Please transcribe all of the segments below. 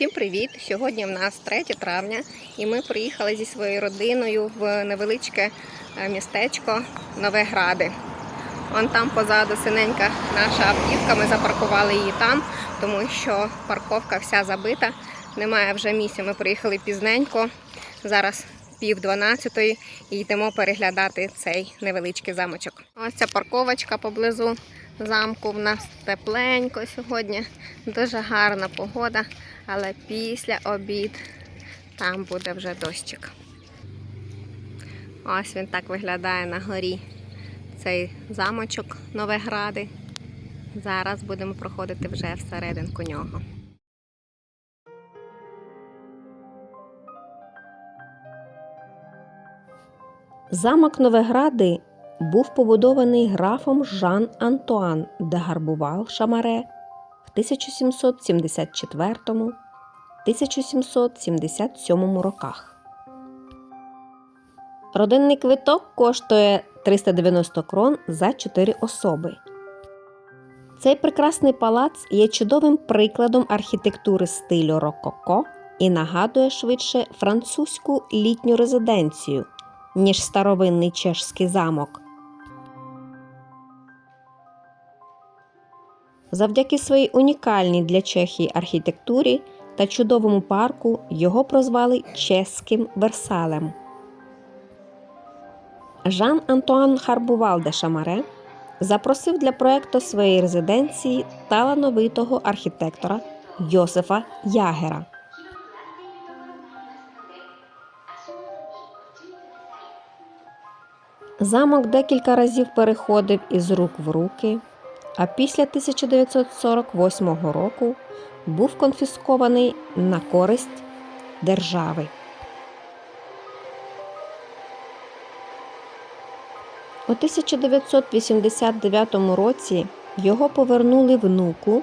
Всім привіт! Сьогодні в нас 3 травня, і ми приїхали зі своєю родиною в невеличке е, містечко Новегради. Вон там позаду синенька наша автівка. Ми запаркували її там, тому що парковка вся забита. Немає вже місця. Ми приїхали пізненько. Зараз пів дванадцятої і йдемо переглядати цей невеличкий замочок. Ось ця парковочка поблизу замку. В нас тепленько сьогодні. Дуже гарна погода, але після обід там буде вже дощик. Ось він так виглядає на горі. Цей замочок Новегради. Зараз будемо проходити вже всерединку нього. Замок Новегради був побудований графом Жан Антуан де Гарбувал Шамаре в 1774-1777 роках. Родинний квиток коштує 390 крон за 4 особи. Цей прекрасний палац є чудовим прикладом архітектури стилю рококо і нагадує швидше французьку літню резиденцію, ніж старовинний чешський замок. Завдяки своїй унікальній для Чехії архітектурі та чудовому парку його прозвали чеським Версалем. Жан Антуан Харбувал де Шамаре запросив для проекту своєї резиденції талановитого архітектора Йосифа Ягера. Замок декілька разів переходив із рук в руки, а після 1948 року був конфіскований на користь держави. У 1989 році його повернули внуку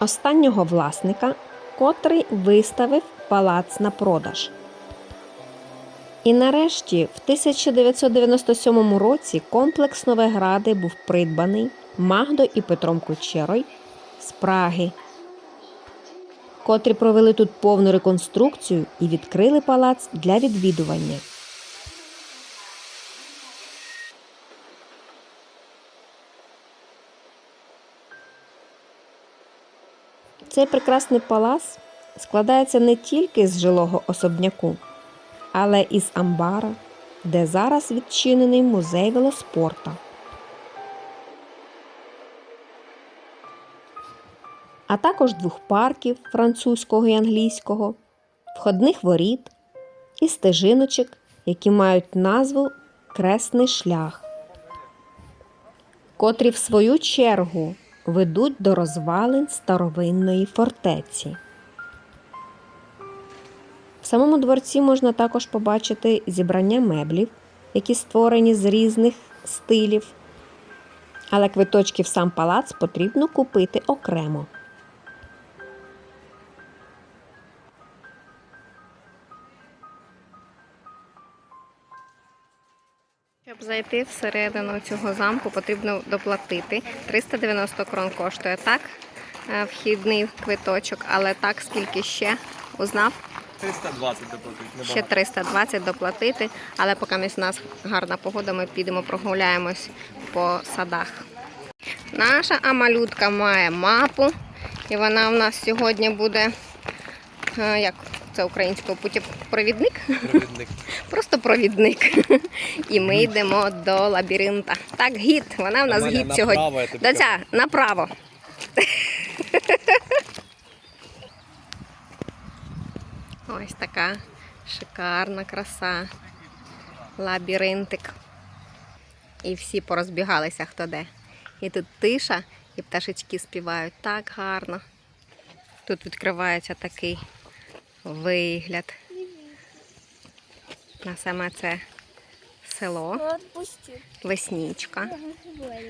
останнього власника, котрий виставив палац на продаж. І нарешті, в 1997 році комплекс Новегради був придбаний Магдою і Петром Кучерой з Праги, котрі провели тут повну реконструкцію і відкрили палац для відвідування. Цей прекрасний палац складається не тільки з жилого особняку, але і з амбара, де зараз відчинений музей велоспорта. А також двох парків французького і англійського, входних воріт і стежиночок, які мають назву Кресний шлях, котрі в свою чергу ведуть до розвалин старовинної фортеці. В самому дворці можна також побачити зібрання меблів, які створені з різних стилів, але квиточки в сам палац потрібно купити окремо. Щоб зайти всередину цього замку, потрібно доплатити. 390 крон коштує так, е, вхідний квиточок, але так скільки ще узнав? 320 доплатити. Ще 320 доплатити, але поки у нас гарна погода, ми підемо прогуляємось по садах. Наша амалютка має мапу, і вона в нас сьогодні буде, е, як це українською, путепровідник? Провідник. Просто провідник. І ми йдемо до лабіринта. Так, гід. Вона в нас гід направо, сьогодні. я тобі Доця, направо. Ось така шикарна краса. Лабіринтик. І всі порозбігалися хто де. І тут тиша, і пташечки співають так гарно. Тут відкривається такий вигляд на саме це село. Веснічка,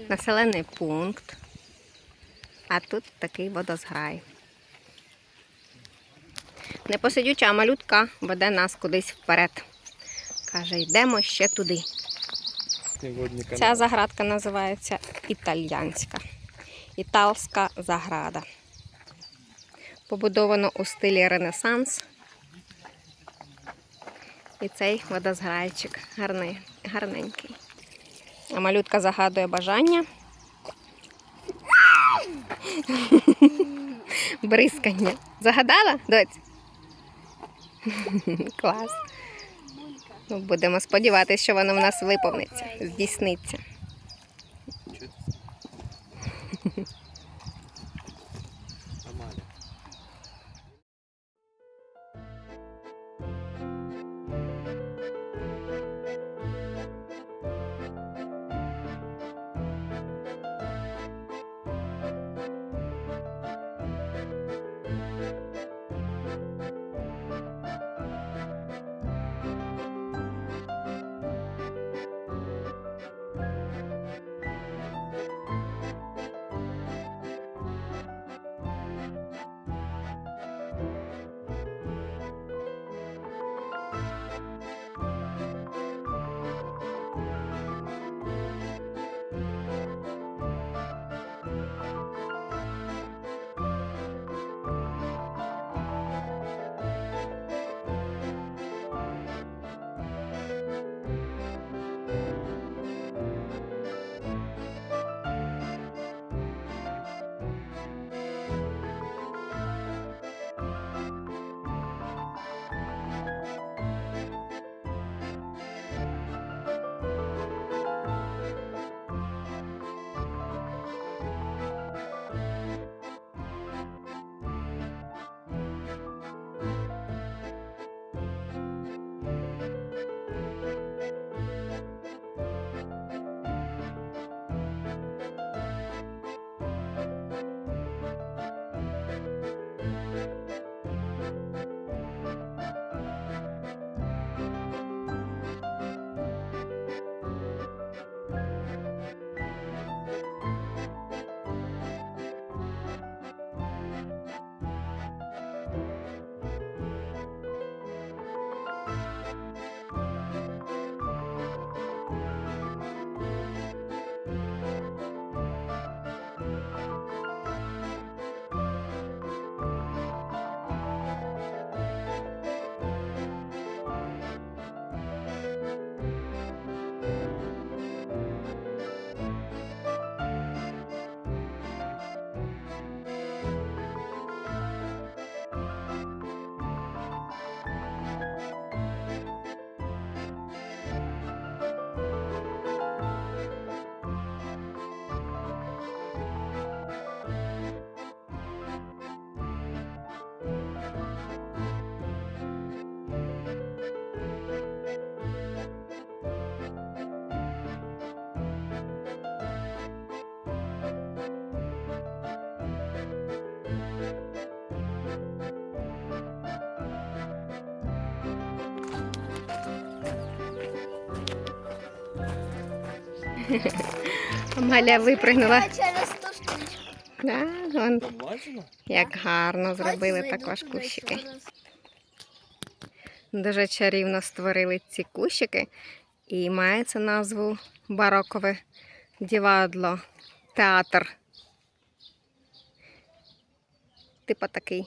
населений пункт. А тут такий водозграй. Непосидюча малютка веде нас кудись вперед. Каже, йдемо ще туди. Ця заградка називається італьянська. Італська заграда. Побудовано у стилі Ренесанс. І цей водозграйчик гарний, гарненький. А малютка загадує бажання. Бризкання. Загадала, доць? Клас. Ну, Будемо сподіватися, що воно в нас виповниться, здійсниться. Амалія випригнула. через ту штучку. Да, вон, як гарно зробили Ось зайду також туди кущики. раз. Дуже чарівно створили ці кущики і має це назву барокове дівадло театр. Типа такий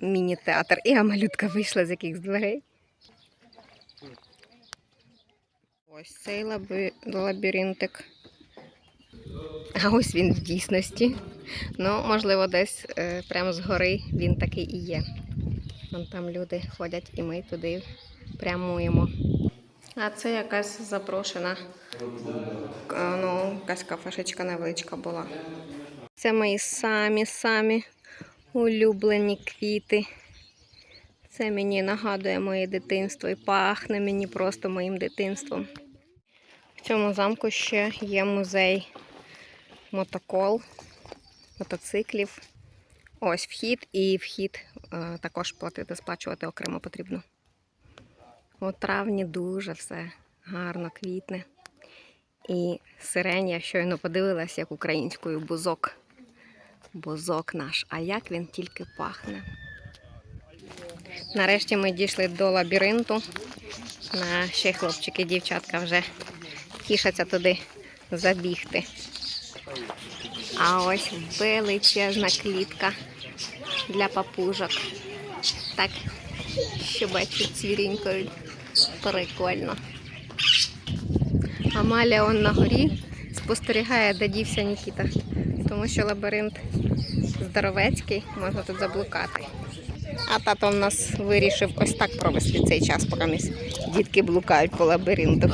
міні-театр. І Амалютка вийшла з якихось дверей. Ось цей лабіринтик. А ось він в дійсності. Ну, можливо, десь е, прямо згори він такий і є. Вон там люди ходять, і ми туди прямуємо. А це якась запрошена, е, ну, якась кафешечка невеличка була. Це мої самі-самі улюблені квіти. Це мені нагадує моє дитинство і пахне мені просто моїм дитинством. В цьому замку ще є музей мотокол, мотоциклів. Ось вхід і вхід е, також платити, сплачувати окремо потрібно. У травні дуже все гарно квітне. І сирень я щойно подивилась, як українською бузок. Бузок наш, а як він тільки пахне. Нарешті ми дійшли до лабіринту. Наші хлопчики дівчатка вже тішаться туди забігти. А ось величезна клітка для папужок. Так, щебечуть цвірінькою. Прикольно. Амалія он на горі спостерігає, де дівся Нікіта. Тому що лабіринт здоровецький, можна тут заблукати. А тато в нас вирішив ось так провести цей час, поки дітки блукають по лабіринту.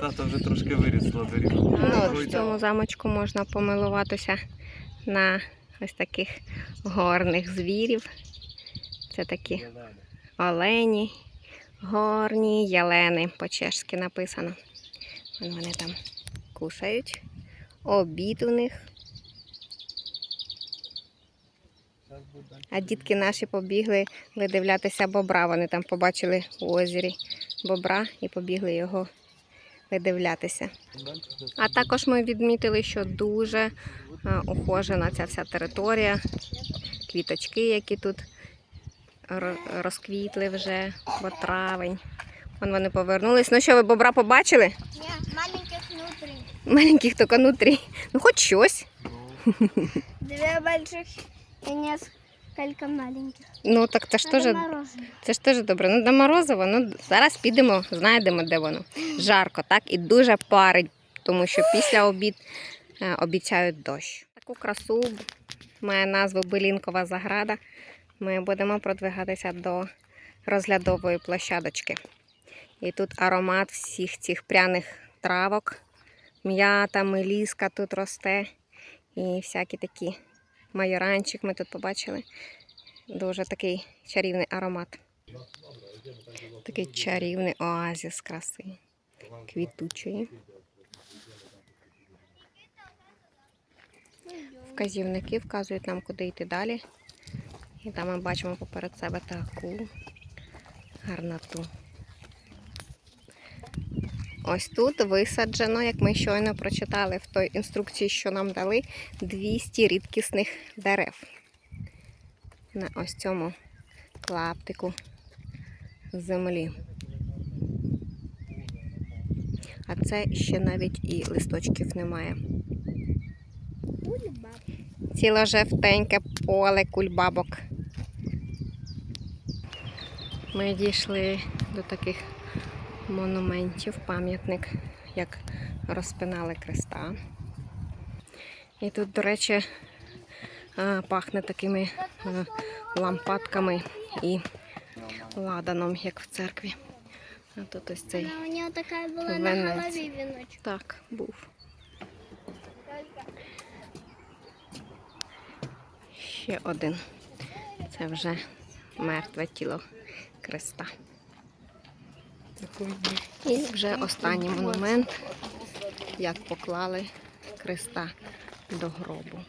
Тато вже трошки виріс лабіринт. Ну, в цьому замочку можна помилуватися на ось таких горних звірів. Це такі олені, горні ялени, по-чешськи написано. Вони там кушають. Обід у них. А дітки наші побігли видивлятися бобра. Вони там побачили у озері бобра і побігли його видивлятися. А також ми відмітили, що дуже е, ухожена ця вся територія, квіточки, які тут розквітли вже, бо травень. Вон вони повернулись. Ну що, ви бобра побачили? Нет, маленьких внутри. Маленьких тільки нутрі. Ну, хоч щось. Две больших и несколько маленьких. Ну так це ж теж, це ж теж добре. Ну, до морозива, ну зараз підемо, знайдемо, де воно. Жарко, так? І дуже парить, тому що після обід е, обіцяють дощ. Таку красу має назву Белінкова заграда. Ми будемо продвигатися до розглядової площадочки. І тут аромат всіх цих пряних травок, м'ята, меліска тут росте. І всякі такі майоранчик ми тут побачили. Дуже такий чарівний аромат. Такий чарівний оазіс краси. Квітучої. Вказівники вказують нам, куди йти далі. І там ми бачимо поперед себе таку гарноту. Ось тут висаджено, як ми щойно прочитали в той інструкції, що нам дали, 200 рідкісних дерев. На ось цьому клаптику землі. А це ще навіть і листочків немає. Ціле жовтеньке поле кульбабок. Ми дійшли до таких монументів, пам'ятник, як розпинали креста. І тут, до речі, е, пахне такими е, лампадками і ладаном, як в церкві. А тут ось цей у нее такая была на Венеция. голове веночек. так був. Ще один. Це вже мертве тіло креста. І вже останній монумент, як поклали креста до гробу.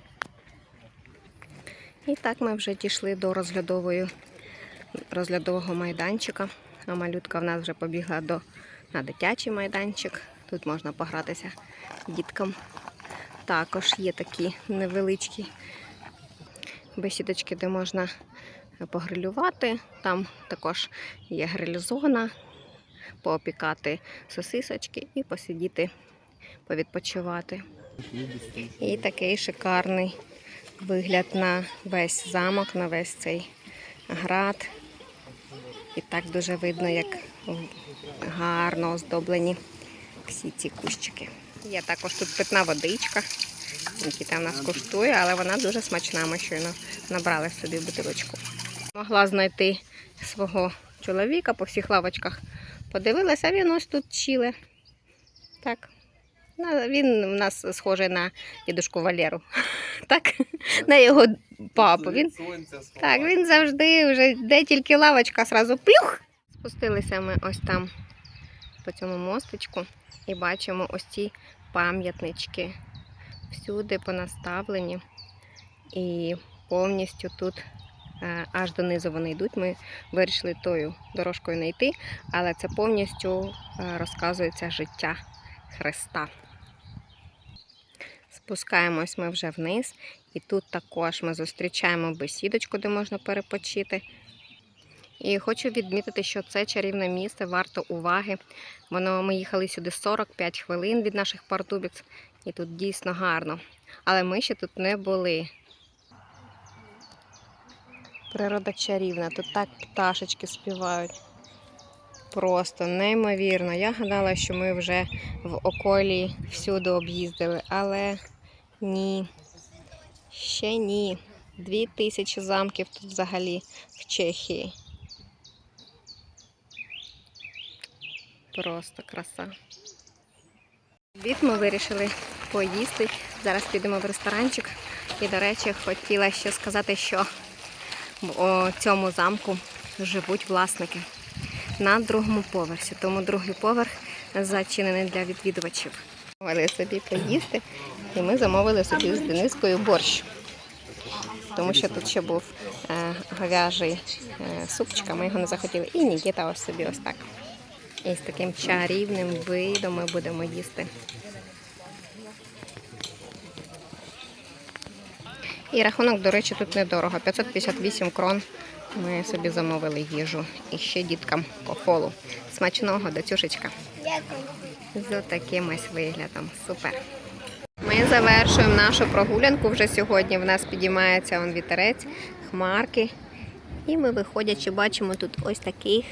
І так ми вже дійшли до розглядової, розглядового майданчика. А малютка в нас вже побігла до, на дитячий майданчик. Тут можна погратися діткам. Також є такі невеличкі бесідочки, де можна погрилювати. Там також є гриль-зона, поопікати сосисочки і посидіти, повідпочивати. І такий шикарний вигляд на весь замок, на весь цей град. І так дуже видно, як гарно оздоблені всі ці кущики. Є також тут питна водичка. Нікіта в нас коштує, але вона дуже смачна. Ми щойно набрали собі бутилочку. Могла знайти свого чоловіка по всіх лавочках. Подивилася, а він ось тут чіле. Так. Він у нас схожий на дідушку Валеру. Так? На його папу. Він, так, він завжди вже де тільки лавочка, сразу плюх. Спустилися ми ось там по цьому мостичку і бачимо ось ці пам'ятнички. Всюди понаставлені. І повністю тут аж донизу вони йдуть. Ми вирішили тою дорожкою не йти, але це повністю е, розказується життя Христа. Спускаємось ми вже вниз, і тут також ми зустрічаємо бесідочку, де можна перепочити. І хочу відмітити, що це чарівне місце варто уваги. Воно ми їхали сюди 45 хвилин від наших Пардубіць, і тут дійсно гарно. Але ми ще тут не були. Природа чарівна, тут так пташечки співають. Просто неймовірно. Я гадала, що ми вже в околі всюди об'їздили, але ні. Ще ні. Дві тисячі замків тут взагалі в Чехії. Просто краса. Обід ми вирішили поїсти. Зараз підемо в ресторанчик. І, до речі, хотіла ще сказати, що в цьому замку живуть власники на другому поверсі. Тому другий поверх зачинений для відвідувачів. Замовили собі поїсти, і ми замовили собі з Денискою борщ. Тому що тут ще був е, говяжий е, супчик, а ми його не захотіли. І Нікіта ось собі ось так. І з таким чарівним видом ми будемо їсти. І рахунок, до речі, тут недорого. 558 крон. Ми собі замовили їжу. І ще діткам кофолу. Смачного, дочушечка. Дякую. З таким ось виглядом. Супер. Ми завершуємо нашу прогулянку вже сьогодні. В нас підіймається он вітерець, хмарки. І ми виходячи, бачимо тут ось таких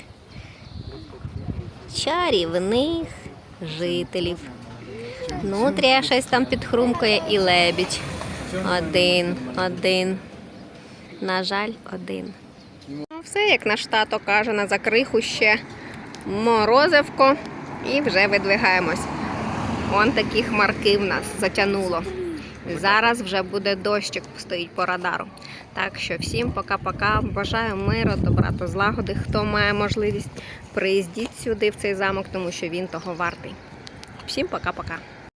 чарівних жителів. Внутрі щось там підхрумкує і лебідь. Один, один. На жаль, один. Ну, все, як наш тато каже, на закриху ще морозивко і вже видвигаємось. Вон такі хмарки в нас затягнуло. Зараз вже буде дощик, стоїть по радару. Так що всім пока-пока. Бажаю миру, добра та злагоди. Хто має можливість, приїздіть сюди в цей замок, тому що він того вартий. Всім пока-пока.